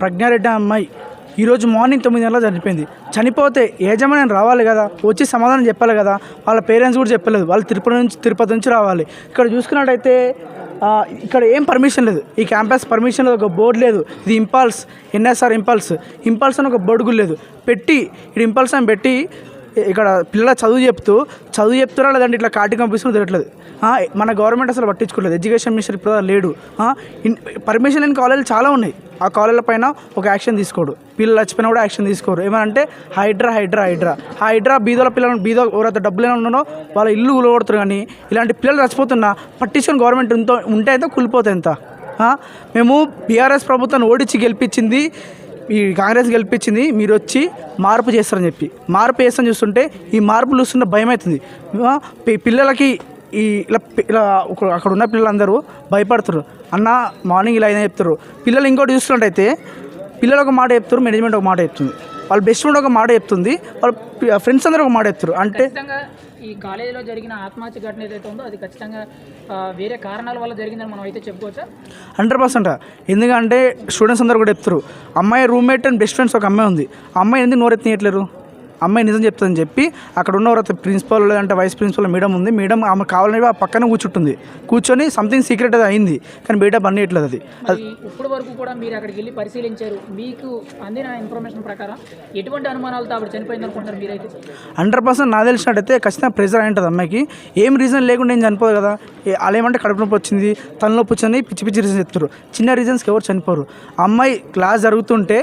ప్రజ్ఞారెడ్డి అమ్మాయి. ఈరోజు మార్నింగ్ తొమ్మిది గంటల చనిపోయింది. చనిపోతే యజమాని రావాలి కదా? వచ్చి సమాధానం చెప్పాలి కదా? వాళ్ళ పేరెంట్స్ కూడా చెప్పలేదు. వాళ్ళు తిరుపతి నుంచి తిరుపతి నుంచి రావాలి. ఇక్కడ చూసుకున్నట్టయితే ఇక్కడ ఏం పర్మిషన్ లేదు. ఈ క్యాంపస్ పర్మిషన్ లేదు. ఒక బోర్డు లేదు. ఇది ఇంపాల్స్ ఎన్ఎస్ఆర్ ఇంపాల్స్. ఇంపాల్స్ అని ఒక బోర్డు కూడా లేదు. పెట్టి ఇక్కడ ఇంపాల్స్ అని పెట్టి ఇక్కడ పిల్లల చదువు చెప్తూ చదువు చెప్తారా లేదంటే ఇట్లా కాటి పంపిస్తున్నా తిరగట్లేదు మన గవర్నమెంట్ అసలు పట్టించుకోలేదు. ఎడ్యుకేషన్ మినిస్టర్ ఇప్పుడు లేడు. పర్మిషన్ లేని కాలేజీలు చాలా ఉన్నాయి. ఆ కాలేజీల పైన ఒక యాక్షన్ తీసుకోడు. పిల్లలు చచ్చిపోయినా కూడా యాక్షన్ తీసుకోరు. ఏమంటే హైడ్రా హైడ్రా హైడ్రా. హైడ్రా బీదోల పిల్లలు బీదో ఎవరైతే డబ్బులు ఏమైనా ఉన్నారో వాళ్ళ ఇల్లు కూలగొడుతారు కానీ ఇలాంటి పిల్లలు చచ్చిపోతున్నా పట్టించుకుని గవర్నమెంట్ ఉంతో ఉంటే అయితే కూలిపోతే ఎంత మేము బీఆర్ఎస్ ప్రభుత్వాన్ని ఓడించి గెలిపించింది ఈ కాంగ్రెస్ గెలిపించింది మీరు వచ్చి మార్పు చేస్తారని చెప్పి. మార్పు చేస్తారని చూస్తుంటే ఈ మార్పులు చూస్తుంటే భయం అవుతుంది పిల్లలకి ఈ ఇలా ఇలా అక్కడ ఉన్న పిల్లలందరూ భయపడుతారు అన్న మార్నింగ్ ఇలా అయినా చెప్తారు పిల్లలు ఇంకోటి చూస్తున్నట్టయితే పిల్లలు ఒక మాట చెప్తారు మేనేజ్మెంట్ ఒక మాట చెప్తుంది. వాళ్ళ బెస్ట్ ఫ్రెండ్ ఒక మాట చెప్తుంది వాళ్ళ ఫ్రెండ్స్ అందరూ ఒక మాట చెప్తారు అంటే ఈ కాలేజీలో జరిగిన ఆత్మహత్య ఘటన ఏదైతే ఉందో అది ఖచ్చితంగా వేరే కారణాల వల్ల జరిగిందని మనం అయితే చెప్పుకోవచ్చా? హండ్రెడ్ పర్సెంట్ ఎందుకంటే స్టూడెంట్స్ అందరూ కూడా చెప్తారు అమ్మాయి రూమ్మేట్ అండ్ బెస్ట్ ఫ్రెండ్స్ ఒక అమ్మాయి ఉంది. అమ్మాయి ఎందుకు నోరెత్తియట్లేరు? అమ్మాయి నిజం చెప్తుందని చెప్పి అక్కడ ఉన్న ప్రిన్సిపల్ లేదంటే వైస్ ప్రిన్సిపల్ మేడం ఉంది. మేడం ఆమె కావాలని ఆ పక్కన కూర్చుంటుంది. కూర్చొని సంథింగ్ సీక్రెట్ అది అయింది. కానీ బయట పనియట్లేదు అది. మరి ఇప్పుడు వరకు కూడా మీరు అక్కడికి వెళ్ళి పరిశీలించారు. మీకు అందిన ఇన్ఫర్మేషన్ ప్రకారం ఎటువంటి అనుమానాలతో ఆవిడ చనిపోయింది అనుకుంటారు మీరైతే? హండ్రెడ్ పర్సెంట్ నాకు తెలిసినట్టయితే ఖచ్చితంగా ప్రెజర్ అయి ఉంటుంది అమ్మాయికి. ఏం రీజన్ లేకుండా ఏం చనిపోదు కదా. వాళ్ళు ఏమంటే కడుపు నొప్పి వచ్చింది తలనొప్పి వచ్చింది పిచ్చి పిచ్చి రీజన్స్ చెప్తారు. చిన్న రీజన్స్కి ఎవరు చనిపోరు. అమ్మాయి క్లాస్ జరుగుతుంటే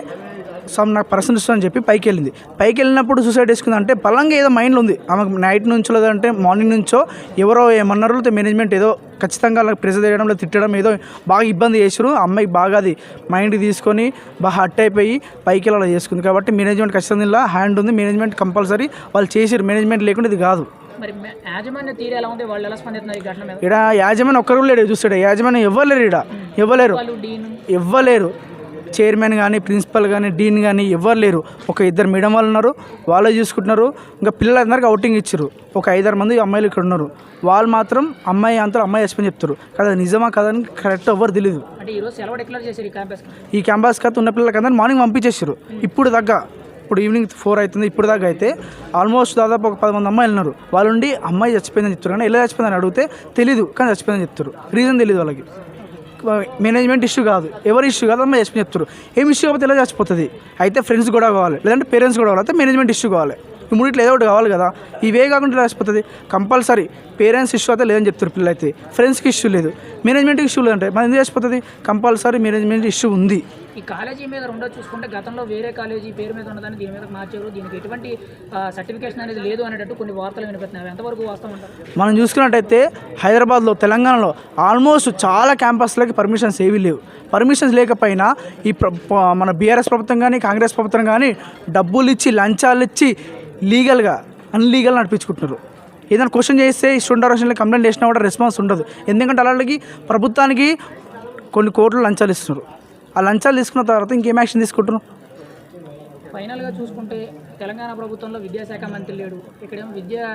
సమ్ నాకు పర్సన్ అని చెప్పి పైకి వెళ్ళింది పైకి వెళ్ళినప్పుడు సూసైడ్ చేసుకుంది అంటే బలంగా ఏదో మైండ్లో ఉంది. ఆమెకు నైట్ నుంచో లేదంటే మార్నింగ్ నుంచో ఎవరో ఏమన్నారు లేకపోతే మేనేజ్మెంట్ ఏదో ఖచ్చితంగా అలా ప్రెజర్ చేయడం లేదా తిట్టడం ఏదో బాగా ఇబ్బంది చేసారు. అమ్మాయికి బాగా అది మైండ్ తీసుకొని బాగా హట్ అయిపోయి పైకి వెళ్ళాలి చేసుకుంది. కాబట్టి మేనేజ్మెంట్ ఖచ్చితంగా ఇలా హ్యాండ్ ఉంది. మేనేజ్మెంట్ కంపల్సరీ వాళ్ళు చేసారు. మేనేజ్మెంట్ లేకుండా ఇది కాదు. వాళ్ళు ఇక్కడ యాజమాన్యం ఒక్కరు లేడు చూస్తాడు. యాజమాన్యం ఇవ్వలేరు ఇక్కడ ఇవ్వలేరు వాళ్ళు ఇవ్వలేరు చైర్మన్ కానీ ప్రిన్సిపల్ కానీ డీన్ కానీ ఎవ్వరు లేరు. ఒక ఇద్దరు మేడం వాళ్ళు ఉన్నారు వాళ్ళే చూసుకుంటున్నారు. ఇంకా పిల్లలందరికీ అవుటింగ్ ఇచ్చారు ఒక ఐదారు మంది అమ్మాయిలు ఇక్కడ ఉన్నారు. వాళ్ళు మాత్రం అమ్మాయి అంతా అమ్మాయి చచ్చిపోయి చెప్తారు. కదా నిజమా కదని కరెక్ట్ ఎవ్వరు తెలియదు ఈ క్యాంపస్ కథ ఉన్న పిల్లలకి అందరూ మార్నింగ్ పంపించేసారు ఇప్పుడు దగ్గర ఇప్పుడు ఈవినింగ్ ఫోర్ అవుతుంది ఇప్పుడు దాకా అయితే ఆల్మోస్ట్ దాదాపు ఒక పది మంది అమ్మాయిలు ఉన్నారు. వాళ్ళు ఉండి అమ్మాయి చచ్చిపోయిందని చెప్తారు కానీ ఎలా చచ్చిపోయిందని అడిగితే తెలీదు కానీ చచ్చిపోయిందని చెప్తారు. రీజన్ తెలియదు వాళ్ళకి. మేనేజ్మెంట్ ఇష్యూ కాదు. ఎవరి ఇష్యూ కాదు అమ్మాయి చచ్చిపోయి చెప్తారు ఏం ఇష్యూ కాకపోతే ఎలా చచ్చిపోతుంది? అయితే ఫ్రెండ్స్ కూడా కావాలి. లేదంటే పేరెంట్స్ కూడా కావాలి అయితే మేనేజ్మెంట్ ఇష్యూ కావాలి. ఈ మూడిట్లో ఏదో ఒకటి కావాలి కదా. ఇవే కాకుండా చచ్చిపోతుంది కంపల్సరీ పేరెంట్స్ ఇష్యూ అయితే లేదని చెప్తారు పిల్లలు అయితే ఫ్రెండ్స్కి ఇష్యూ లేదు. మేనేజ్మెంట్కి ఇష్యూ లేదంటే మరి ఎందుకు చచ్చిపోతుంది కంపల్సరీ మేనేజ్మెంట్ ఇష్యూ ఉంది. ఈ కాలేజీ మీద రెండో చూసుకుంటే గతంలో వేరే కాలేజీ పేరు మీద ఉన్నదాన్ని దీని మీద మార్చారు దీనికి ఎటువంటి సర్టిఫికేషన్ అనేది లేదు అనేటట్టు కొన్ని వార్తలు వినిపిస్తున్నాయి. ఎంతవరకు వాస్తవం మనం చూసుకున్నట్టయితే హైదరాబాద్లో తెలంగాణలో ఆల్మోస్ట్ చాలా క్యాంపస్లకి పర్మిషన్స్ ఏవీ లేవు. పర్మిషన్స్ లేకపోయినా ఈ మన బీఆర్ఎస్ ప్రభుత్వం కానీ కాంగ్రెస్ ప్రభుత్వం కానీ డబ్బులు ఇచ్చి లంచాలు ఇచ్చి లీగల్గా అన్లీగల్ నడిపించుకుంటున్నారు. ఏదైనా క్వశ్చన్ చేస్తే ఈ స్టూడెంట్ ఆర్గనైజేషన్లో కంప్లైంట్ చేసినా కూడా రెస్పాన్స్ ఉండదు. ఎందుకంటే అలాంటికి ప్రభుత్వానికి కొన్ని కోట్లు లంచాలు ఇస్తున్నారు. ఆ లంచాలు తీసుకున్న తర్వాత ఇంకేం యాక్షన్ తీసుకుంటున్నారు? ఫైనల్గా చూసుకుంటే తెలంగాణ ప్రభుత్వంలో విద్యాశాఖ మంత్రి లేడు. ఇక్కడేమో విద్యా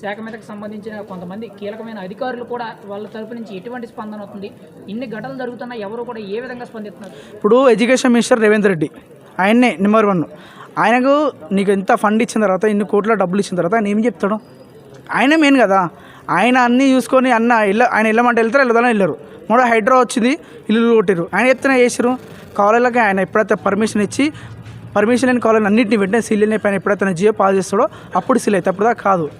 శాఖ మీదకి సంబంధించిన కొంతమంది కీలకమైన అధికారులు కూడా వాళ్ళ తరపు నుంచి ఎటువంటి స్పందన అవుతుంది ఇన్ని ఘటనలు జరుగుతున్నా ఎవరు కూడా ఏ విధంగా స్పందిస్తున్నారు? ఇప్పుడు ఎడ్యుకేషన్ మినిస్టర్ రేవంత్ రెడ్డి ఆయన్నే నెంబర్ వన్ ఆయనకు నీకు ఎంత ఫండ్ ఇచ్చిన తర్వాత ఇన్ని కోట్ల డబ్బులు ఇచ్చిన తర్వాత ఆయన ఏం చెప్తాడు? ఆయన మెయిన్ కదా. ఆయన అన్నీ చూసుకొని అన్న ఇళ్ళ ఆయన వెళ్ళమంటే వెళ్తారు వెళ్ళదని వెళ్ళరు. మూడో హైడ్రా వచ్చింది ఇల్లు కొట్టిరు ఆయన చెప్తేనే చేసిరు కాలేజీలకి ఆయన ఎప్పుడైతే పర్మిషన్ ఇచ్చి పర్మిషన్ లేని కాలేజ్ అన్నింటిని వెంటనే సీల్ అయిన పైన ఎప్పుడైతే జియో పాస్ చేస్తాడో అప్పుడు సీల్ అవుతాయి. అప్పుడు కాదు.